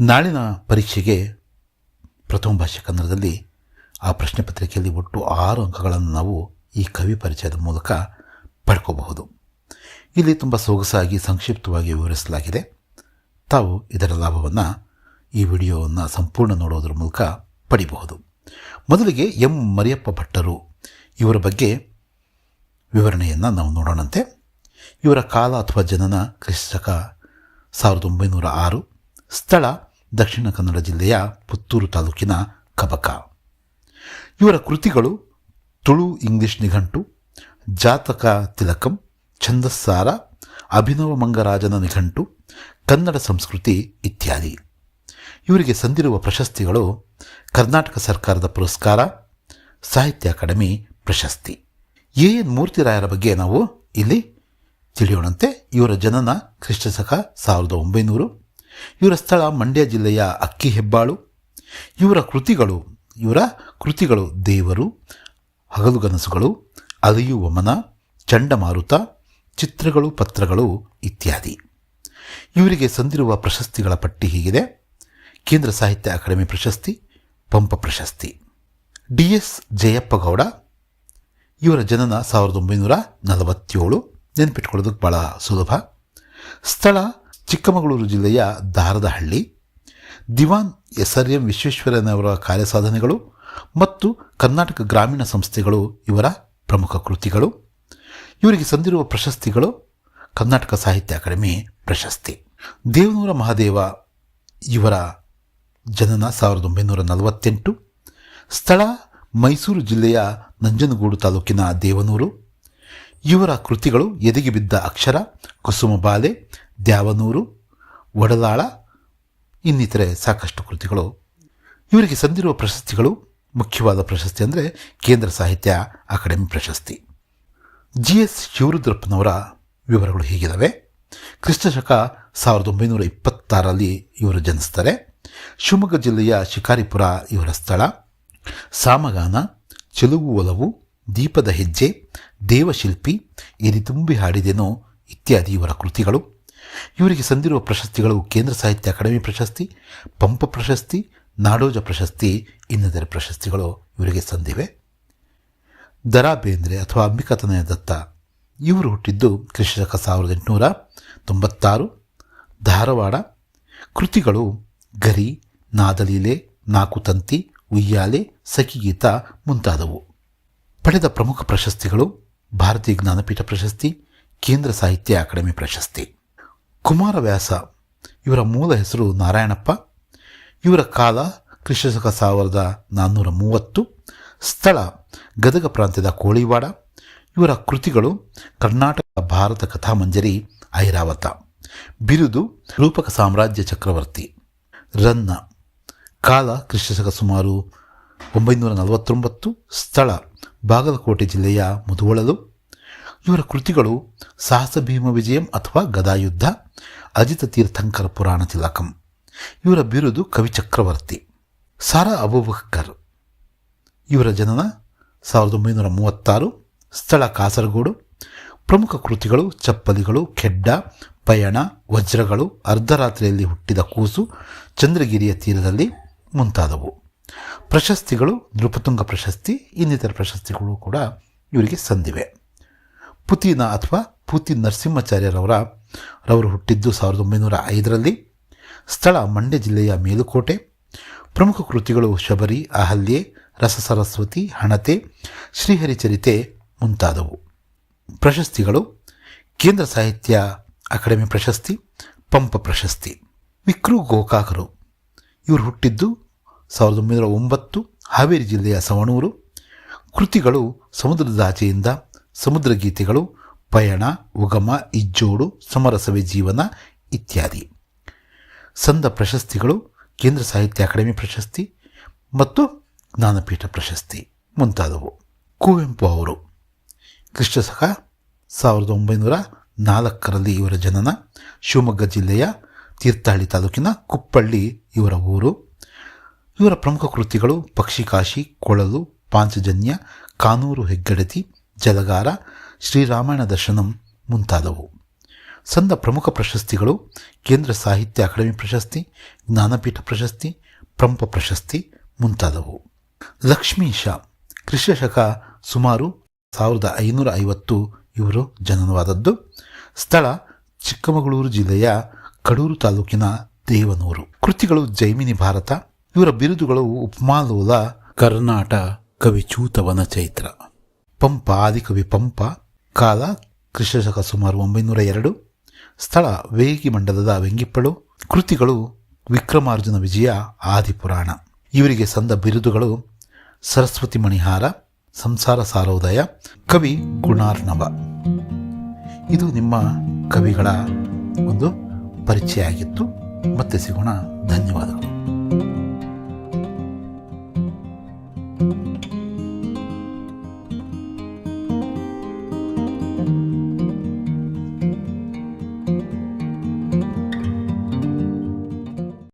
ನಾಳಿನ ಪರೀಕ್ಷೆಗೆ ಪ್ರಥಮ ಭಾಷೆ ಕನ್ನಡದಲ್ಲಿ ಆ ಪ್ರಶ್ನೆ ಪತ್ರಿಕೆಯಲ್ಲಿ ಒಟ್ಟು ಆರು ಅಂಕಗಳನ್ನು ನಾವು ಈ ಕವಿ ಪರಿಚಯದ ಮೂಲಕ ಪಡ್ಕೋಬಹುದು. ಇಲ್ಲಿ ತುಂಬ ಸೊಗಸಾಗಿ, ಸಂಕ್ಷಿಪ್ತವಾಗಿ ವಿವರಿಸಲಾಗಿದೆ. ತಾವು ಇದರ ಲಾಭವನ್ನು ಈ ವಿಡಿಯೋವನ್ನು ಸಂಪೂರ್ಣ ನೋಡೋದ್ರ ಮೂಲಕ ಪಡಿಬಹುದು. ಮೊದಲಿಗೆ ಎಂ. ಮರಿಯಪ್ಪ ಭಟ್ಟರು ಇವರ ಬಗ್ಗೆ ವಿವರಣೆಯನ್ನು ನಾವು ನೋಡೋಣಂತೆ. ಇವರ ಕಾಲ ಅಥವಾ ಜನನ ಕ್ರಿಸ್ತಕ ಸಾವಿರದ ಒಂಬೈನೂರ ಆರು. ಸ್ಥಳ ದಕ್ಷಿಣ ಕನ್ನಡ ಜಿಲ್ಲೆಯ ಪುತ್ತೂರು ತಾಲೂಕಿನ ಕಬಕ. ಇವರ ಕೃತಿಗಳು ತುಳು ಇಂಗ್ಲಿಷ್ ನಿಘಂಟು, ಜಾತಕ ತಿಲಕಂ, ಛಂದಸ್ಸಾರ, ಅಭಿನವ ಮಂಗರಾಜನ ನಿಘಂಟು, ಕನ್ನಡ ಸಂಸ್ಕೃತಿ ಇತ್ಯಾದಿ. ಇವರಿಗೆ ಸಂದಿರುವ ಪ್ರಶಸ್ತಿಗಳು ಕರ್ನಾಟಕ ಸರ್ಕಾರದ ಪುರಸ್ಕಾರ, ಸಾಹಿತ್ಯ ಅಕಾಡೆಮಿ ಪ್ರಶಸ್ತಿ. ಎ. ಎನ್. ಮೂರ್ತಿರಾಯರ ಬಗ್ಗೆ ನಾವು ಇಲ್ಲಿ ತಿಳಿಯೋಣಂತೆ. ಇವರ ಜನನ ಕ್ರಿಸ್ತಶಕ ಸಾವಿರದ ಒಂಬೈನೂರು ಇವರ ಸ್ಥಳ ಮಂಡ್ಯ ಜಿಲ್ಲೆಯ ಅಕ್ಕಿ ಹೆಬ್ಬಾಳು, ಇವರ ಕೃತಿಗಳು ಇವರ ಕೃತಿಗಳು ದೇವರು, ಹಗಲುಗನಸುಗಳು ಅಲಿಯುವ ಮನ ಚಂಡಮಾರುತ, ಚಿತ್ರಗಳು, ಪತ್ರಗಳು ಇತ್ಯಾದಿ. ಇವರಿಗೆ ಸಂದಿರುವ ಪ್ರಶಸ್ತಿಗಳ ಪಟ್ಟಿ ಹೀಗಿದೆ. ಕೇಂದ್ರ ಸಾಹಿತ್ಯ ಅಕಾಡೆಮಿ ಪ್ರಶಸ್ತಿ, ಪಂಪ ಪ್ರಶಸ್ತಿ. ಡಿ ಎಸ್ ಜಯಪ್ಪಗೌಡ, ಇವರ ಜನನ ಸಾವಿರದ ಒಂಬೈನೂರ ನಲವತ್ತೇಳು. ನೆನಪಿಟ್ಕೊಳ್ಳೋದಕ್ಕೆ ಭಾಳ ಸುಲಭ. ಸ್ಥಳ ಚಿಕ್ಕಮಗಳೂರು ಜಿಲ್ಲೆಯ ದಾರದಹಳ್ಳಿ, ದಿವಾನ್ ಎಸ್ ಆರ್ ಎಂ ವಿಶ್ವೇಶ್ವರಯ್ಯನವರ ಕಾರ್ಯಸಾಧನೆಗಳು ಮತ್ತು ಕರ್ನಾಟಕ ಗ್ರಾಮೀಣ ಸಂಸ್ಥೆಗಳು ಇವರ ಪ್ರಮುಖ ಕೃತಿಗಳು. ಇವರಿಗೆ ಸಂದಿರುವ ಪ್ರಶಸ್ತಿಗಳು ಕರ್ನಾಟಕ ಸಾಹಿತ್ಯ ಅಕಾಡೆಮಿ ಪ್ರಶಸ್ತಿ. ದೇವನೂರ ಮಹಾದೇವ ಇವರ ಜನನ ಸಾವಿರದ ಒಂಬೈನೂರ ನಲವತ್ತೆಂಟು. ಸ್ಥಳ ಮೈಸೂರು ಜಿಲ್ಲೆಯ ನಂಜನಗೂಡು ತಾಲೂಕಿನ ದೇವನೂರು. ಇವರ ಕೃತಿಗಳು ಎದೆಗೆ ಬಿದ್ದ ಅಕ್ಷರ ಕುಸುಮಬಾಲೆ ದ್ಯಾವನೂರು ಒಡಲಾಳ ಇನ್ನಿತರೆ ಸಾಕಷ್ಟು ಕೃತಿಗಳು. ಇವರಿಗೆ ಸಂದಿರುವ ಪ್ರಶಸ್ತಿಗಳು ಮುಖ್ಯವಾದ ಪ್ರಶಸ್ತಿ ಅಂದರೆ ಕೇಂದ್ರ ಸಾಹಿತ್ಯ ಅಕಾಡೆಮಿ ಪ್ರಶಸ್ತಿ. ಜಿ ಎಸ್ ಶಿವರುದ್ರಪ್ಪನವರ ವಿವರಗಳು ಹೀಗಿದ್ದಾವೆ ಕ್ರಿಸ್ತಶಕ ಸಾವಿರದ ಒಂಬೈನೂರ ಇಪ್ಪತ್ತಾರರಲ್ಲಿ ಇವರು ಜನಿಸ್ತಾರೆ. ಶಿವಮೊಗ್ಗ ಜಿಲ್ಲೆಯ ಶಿಕಾರಿಪುರ ಇವರ ಸ್ಥಳ. ಸಾಮಗಾನ, ಚೆಲುವು ಒಲವು ದೀಪದ ಹೆಜ್ಜೆ, ದೇವಶಿಲ್ಪಿ ಎದಿ ತುಂಬಿ ಹಾಡಿದೆನೋ ಇತ್ಯಾದಿ ಇವರ ಕೃತಿಗಳು. ಇವರಿಗೆ ಸಂದಿರುವ ಪ್ರಶಸ್ತಿಗಳು ಕೇಂದ್ರ ಸಾಹಿತ್ಯ ಅಕಾಡೆಮಿ ಪ್ರಶಸ್ತಿ, ಪಂಪ ಪ್ರಶಸ್ತಿ, ನಾಡೋಜ ಪ್ರಶಸ್ತಿ, ಇನ್ನಿತರ ಪ್ರಶಸ್ತಿಗಳು ಇವರಿಗೆ ಸಂದಿವೆ. ದರಾ ಬೇಂದ್ರೆ ಅಥವಾ ಅಂಬಿಕಾತನಯ ದತ್ತ. ಇವರು ಹುಟ್ಟಿದ್ದು ಕ್ರಿಶಕ ಸಾವಿರದ ಎಂಟುನೂರ ತೊಂಬತ್ತಾರು. ಧಾರವಾಡ. ಕೃತಿಗಳು ಗರಿ, ನಾದಲೀಲೆ ನಾಕುತಂತಿ ಉಯ್ಯಾಲೆ, ಸಖಿಗೀತ ಮುಂತಾದವು. ಪಡೆದ ಪ್ರಮುಖ ಪ್ರಶಸ್ತಿಗಳು ಭಾರತೀಯ ಜ್ಞಾನಪೀಠ ಪ್ರಶಸ್ತಿ, ಕೇಂದ್ರ ಸಾಹಿತ್ಯ ಅಕಾಡೆಮಿ ಪ್ರಶಸ್ತಿ. ಕುಮಾರವ್ಯಾಸ ಇವರ ಮೂಲ ಹೆಸರು ನಾರಾಯಣಪ್ಪ, ಇವರ ಕಾಲ ಕ್ರಿಶಕ ಸಾವಿರದ ನಾನ್ನೂರ ಮೂವತ್ತು, ಸ್ಥಳ ಗದಗ ಪ್ರಾಂತ್ಯದ ಕೋಳಿವಾಡ, ಇವರ ಕೃತಿಗಳು ಕರ್ನಾಟಕ ಭಾರತ ಕಥಾಮಂಜರಿ ಐರಾವತ. ಬಿರುದು ರೂಪಕ ಸಾಮ್ರಾಜ್ಯ ಚಕ್ರವರ್ತಿ. ರನ್ನ, ಕಾಲ ಕ್ರಿಶಕ ಸುಮಾರು ಒಂಬೈನೂರ ನಲವತ್ತೊಂಬತ್ತು ಸ್ಥಳ ಬಾಗಲಕೋಟೆ ಜಿಲ್ಲೆಯ ಮುದುವಳಲು ಇವರ ಕೃತಿಗಳು ಸಾಹಸ ಭೀಮ ವಿಜಯಂ ಅಥವಾ ಗದಾಯುದ್ಧ, ಅಜಿತ ತೀರ್ಥಂಕರ ಪುರಾಣ ತಿಲಕಂ. ಇವರ ಬಿರುದು ಕವಿ ಚಕ್ರವರ್ತಿ, ಸಾರಾ ಅಬೂಬಕ್ಕರ್ ಇವರ ಜನನ ಸಾವಿರದ ಒಂಬೈನೂರ ಮೂವತ್ತಾರು ಸ್ಥಳ ಕಾಸರಗೋಡು. ಪ್ರಮುಖ ಕೃತಿಗಳು ಚಪ್ಪಲಿಗಳು, ಖೆಡ್ಡ, ಪಯಣ, ವಜ್ರಗಳು, ಅರ್ಧರಾತ್ರಿಯಲ್ಲಿ ಹುಟ್ಟಿದ ಕೂಸು, ಚಂದ್ರಗಿರಿಯ ತೀರದಲ್ಲಿ ಮುಂತಾದವು. ಪ್ರಶಸ್ತಿಗಳು ನೃಪತುಂಗ ಪ್ರಶಸ್ತಿ, ಇನ್ನಿತರ ಪ್ರಶಸ್ತಿಗಳು ಕೂಡ ಇವರಿಗೆ ಸಂದಿವೆ. ಪುತಿನ ಅಥವಾ ಪುತಿ ನರಸಿಂಹಾಚಾರ್ಯರವರ ರವರು ಹುಟ್ಟಿದ್ದು ಸಾವಿರದ ಒಂಬೈನೂರ ಐದರಲ್ಲಿ. ಸ್ಥಳ ಮಂಡ್ಯ ಜಿಲ್ಲೆಯ ಮೇಲುಕೋಟೆ. ಪ್ರಮುಖ ಕೃತಿಗಳು ಶಬರಿ, ಅಹಲ್ಯೆ ರಸಸರಸ್ವತಿ ಹಣತೆ, ಶ್ರೀಹರಿಚರಿತೆ ಮುಂತಾದವು. ಪ್ರಶಸ್ತಿಗಳು, ಕೇಂದ್ರ ಸಾಹಿತ್ಯ ಅಕಾಡೆಮಿ ಪ್ರಶಸ್ತಿ, ಪಂಪ ಪ್ರಶಸ್ತಿ. ವಿಕ್ರು ಗೋಕಾಕರು ಇವರು ಹುಟ್ಟಿದ್ದು ಸಾವಿರದ ಒಂಬೈನೂರ ಒಂಬತ್ತು, ಹಾವೇರಿ ಜಿಲ್ಲೆಯ ಸವಣೂರು, ಕೃತಿಗಳು ಸಮುದ್ರದಾಚೆಯಿಂದ ಸಮುದ್ರ ಗೀತೆಗಳು, ಪಯಣ, ಉಗಮ, ಇಜ್ಜೋಡು, ಸಮರಸವೇ ಜೀವನ ಇತ್ಯಾದಿ. ಸಂದ ಪ್ರಶಸ್ತಿಗಳು, ಕೇಂದ್ರ ಸಾಹಿತ್ಯ ಅಕಾಡೆಮಿ ಪ್ರಶಸ್ತಿ ಮತ್ತು ಜ್ಞಾನಪೀಠ ಪ್ರಶಸ್ತಿ ಮುಂತಾದವು. ಕುವೆಂಪು ಅವರು ಕ್ರಿಸ್ತಶಕ ಸಾವಿರದ ಒಂಬೈನೂರ ನಾಲ್ಕರಲ್ಲಿ ಇವರ ಜನನ ಶಿವಮೊಗ್ಗ ಜಿಲ್ಲೆಯ ತೀರ್ಥಹಳ್ಳಿ ತಾಲೂಕಿನ ಕುಪ್ಪಳ್ಳಿ ಇವರ ಊರು. ಇವರ ಪ್ರಮುಖ ಕೃತಿಗಳು ಪಕ್ಷಿಕಾಶಿ ಕೊಳಲು, ಪಾಂಚಜನ್ಯ, ಕಾನೂರು ಹೆಗ್ಗಡತಿ, ಜಲಗಾರ, ಶ್ರೀರಾಮಾಯಣ ದರ್ಶನಂ ಮುಂತಾದವು. ಸಂದ ಪ್ರಮುಖ ಪ್ರಶಸ್ತಿಗಳು ಕೇಂದ್ರ ಸಾಹಿತ್ಯ ಅಕಾಡೆಮಿ ಪ್ರಶಸ್ತಿ, ಜ್ಞಾನಪೀಠ ಪ್ರಶಸ್ತಿ, ಪ್ರಮುಖ ಪ್ರಶಸ್ತಿ ಮುಂತಾದವು. ಲಕ್ಷ್ಮೀಶ ಕೃಷ್ಣಶಕ ಸುಮಾರು ಸಾವಿರದ ಐನೂರ ಐವತ್ತು ಇವರು ಜನನವಾದದ್ದು. ಸ್ಥಳ ಚಿಕ್ಕಮಗಳೂರು ಜಿಲ್ಲೆಯ ಕಡೂರು ತಾಲೂಕಿನ ದೇವನೂರು. ಕೃತಿಗಳು ಜೈಮಿನಿ ಭಾರತ ಇವರ ಬಿರುದುಗಳು ಉಪಮಾಲೋಲ ಕರ್ನಾಟ ಕವಿಚೂತವನ ಚೈತ್ರ. ಪಂಪ ಆದಿಕವಿ ಪಂಪ, ಕಾಲ ಕೃಷ್ಣಶಕ ಸುಮಾರು ಒಂಬೈನೂರ ಎರಡು, ಸ್ಥಳ ವೇಗಿ ಮಂಡಲದ ವೆಂಗಿಪ್ಪಳು, ಕೃತಿಗಳು ವಿಕ್ರಮಾರ್ಜುನ ವಿಜಯ ಆದಿಪುರಾಣ. ಇವರಿಗೆ ಸಂದ ಬಿರುದುಗಳು ಸರಸ್ವತಿ ಮಣಿಹಾರ, ಸಂಸಾರ ಸಾರೋದಯ, ಕವಿ ಗುಣಾರ್ಣವ ಇದು ನಿಮ್ಮ ಕವಿಗಳ ಒಂದು ಪರಿಚಯ ಆಗಿತ್ತು. ಮತ್ತೆ ಸಿಗೋಣ. ಧನ್ಯವಾದಗಳು. Música